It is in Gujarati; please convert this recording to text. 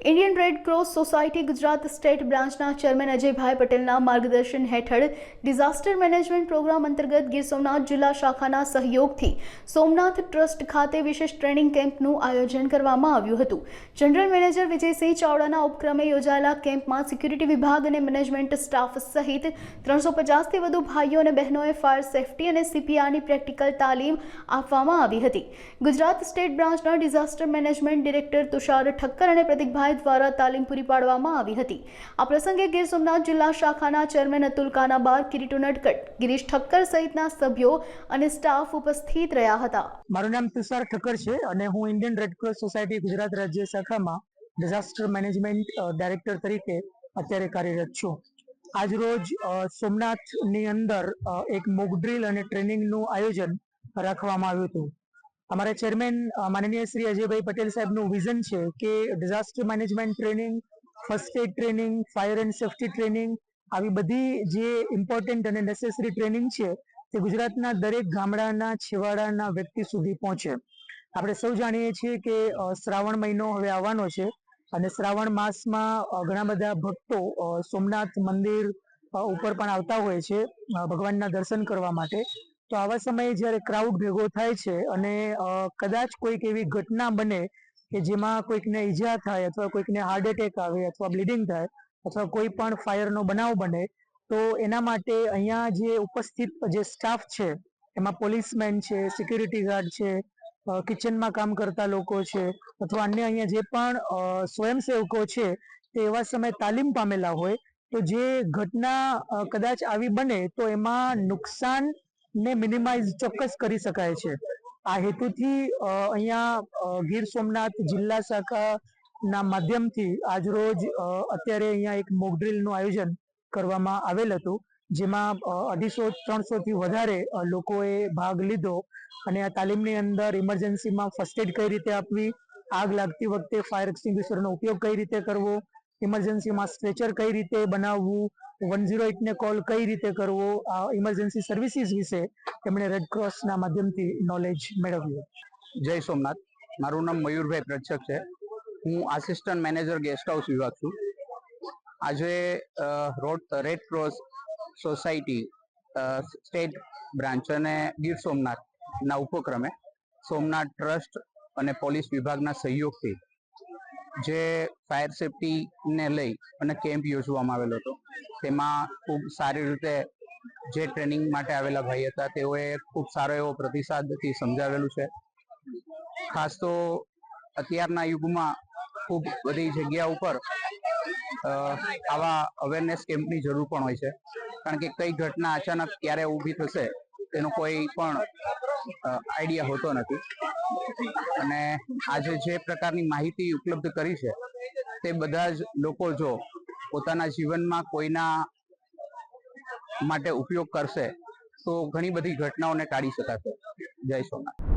Indian Red Cross Society Gujarat state બ્રાન્ચના ચેરમેન અજયભાઈ પટેલના માર્ગદર્શન હેઠળ ડિઝાસ્ટર મેનેજમેન્ટ પ્રોગ્રામ અંતર્ગત ગીર સોમનાથ જિલ્લા શાખાના સહયોગથી સોમનાથ ટ્રસ્ટ ખાતે વિશેષ ટ્રેનિંગ કેમ્પનું આયોજન કરવામાં આવ્યું હતું. જનરલ મેનેજર વિજયસિંહ ચાવડાના ઉપક્રમે યોજાયેલા કેમ્પમાં સિક્યુરિટી વિભાગ અને મેનેજમેન્ટ સ્ટાફ સહિત ત્રણસો પચાસથી વધુ ભાઈઓ અને બહેનોએ ફાયર સેફટી અને સીપીઆરની પ્રેક્ટિકલ તાલીમ આપવામાં આવી હતી. ગુજરાત સ્ટેટ બ્રાન્ચના disaster management director Tushar Thakkar અને પ્રતિકભાઈ દ્વારા તાલીમ પૂરી પાડવામાં આવી હતી. આ પ્રસંગે ગીર સોમનાથ જિલ્લા શાખાના ચેરમેન અતુલ કાનાબાર કિરીટુ નટકટ ગિરીશ ઠક્કર સહિતના સભ્યો અને સ્ટાફ ઉપસ્થિત રહ્યા હતા. મારું નામ તુષાર ઠક્કર છે અને હું ઇન્ડિયન રેડક્રોસ સોસાયટી ગુજરાત રાજ્ય શાખામાં ડિઝાસ્ટર મેનેજમેન્ટ ડાયરેક્ટર તરીકે અત્યારે કાર્યરત છું. આજરોજ અ, સોમનાથની અંદર એક મોક ડ્રીલ અને ટ્રેનિંગનું આયોજન રાખવામાં આવ્યું હતું. અમારા ચેરમેન માનનીય શ્રી અજયભાઈ પટેલ સાહેબનું વિઝન છે કે disaster management training first aid training fire and safety training આવી બધી જે ઇમ્પોર્ટન્ટ અને નેસેસરી ટ્રેનિંગ છે તે ગુજરાતના દરેક ગામડાના, છેવાડાના વ્યક્તિ સુધી પહોંચે. આપણે સૌ જાણીએ છીએ કે શ્રાવણ મહિનો હવે આવવાનો છે અને શ્રાવણ માસમાં ઘણા બધા ભક્તો સોમનાથ મંદિર ઉપર પણ આવતા હોય છે ભગવાનના દર્શન કરવા માટે. તો આવા સમયે જ્યારે ક્રાઉડ ભેગો થાય છે અને કદાચ કોઈક એવી ઘટના બને કે જેમાં કોઈકને ઈજા થાય અથવા કોઈકને હાર્ટ એટેક આવે અથવા બ્લીડિંગ થાય અથવા કોઈ પણ ફાયરનો બનાવ બને, તો એના માટે અહીંયા જે ઉપસ્થિત જે સ્ટાફ છે, એમાં પોલીસમેન છે સિક્યુરિટી ગાર્ડ છે કિચનમાં કામ કરતા લોકો છે અથવા અન્ય અહીંયા જે પણ સ્વયંસેવકો છે, તે એવા સમયે તાલીમ પામેલા હોય, તો જે ઘટના કદાચ આવી બને તો એમાં નુકસાન ને મિનિમાઇઝ ચોક્કસ કરી શકાય છે. આ હેતુથી અહીંયા ગીર સોમનાથ જિલ્લા શાખાના માધ્યમથી આજરોજ અત્યારે અહીંયા એક મોક ડ્રીલનું આયોજન કરવામાં આવેલ હતું, જેમાં અઢીસો ત્રણસો થી વધારે લોકોએ ભાગ લીધો અને આ તાલીમની અંદર ઇમરજન્સીમાં ફર્સ્ટ એડ કઈ રીતે આપવી, આગ લાગતી વખતે ફાયર એક્સટિંગ્વિશરનો ઉપયોગ કઈ રીતે કરવો ઇમરજન્સીમાં સ્ટ્રેચર કઈ રીતે બનાવવું? વન ઝીરો એટને કોલ કઈ રીતે કરવો? આ ઇમરજન્સી સર્વિસીસ વિશે તેમણે રેડક્રોસના માધ્યમથી નોલેજ મેળવ્યું. જય સોમનાથ. મારું નામ મયુરભાઈ પ્રચક છે. હું આસિસ્ટન્ટ મેનેજર ગેસ્ટ હાઉસ વિભાગ છું. આજે road Red Cross Society state branch અને ગીર સોમનાથના ઉપક્રમે સોમનાથ ટ્રસ્ટ અને પોલીસ વિભાગના સહયોગથી જે ફાયર સેફટીને લઈ અને કેમ્પ યોજવામાં આવેલો હતો. તેમાં ખૂબ સારી રીતે જે ટ્રેનિંગ માટે આવેલા ભાઈ હતા, તેઓએ ખૂબ સારો એવો પ્રતિસાદથી સમજાવેલું છે. ખાસ તો અત્યારના યુગમાં ખૂબ બધી જગ્યા ઉપર આવા અવેરનેસ કેમ્પની જરૂર પણ હોય છે. કારણ કે કઈ ઘટના અચાનક ક્યારે ઊભી થશે, તેનો કોઈ પણ આઈડિયા હોતો નથી. અને આજે જે પ્રકારની માહિતી ઉપલબ્ધ કરી છે, તે બધા જ લોકો જો પોતાના જીવનમાં કોઈના માટે ઉપયોગ કરશે, તો ઘણી બધી ઘટનાઓને ટાળી શકાશે. જય સોમનાથ.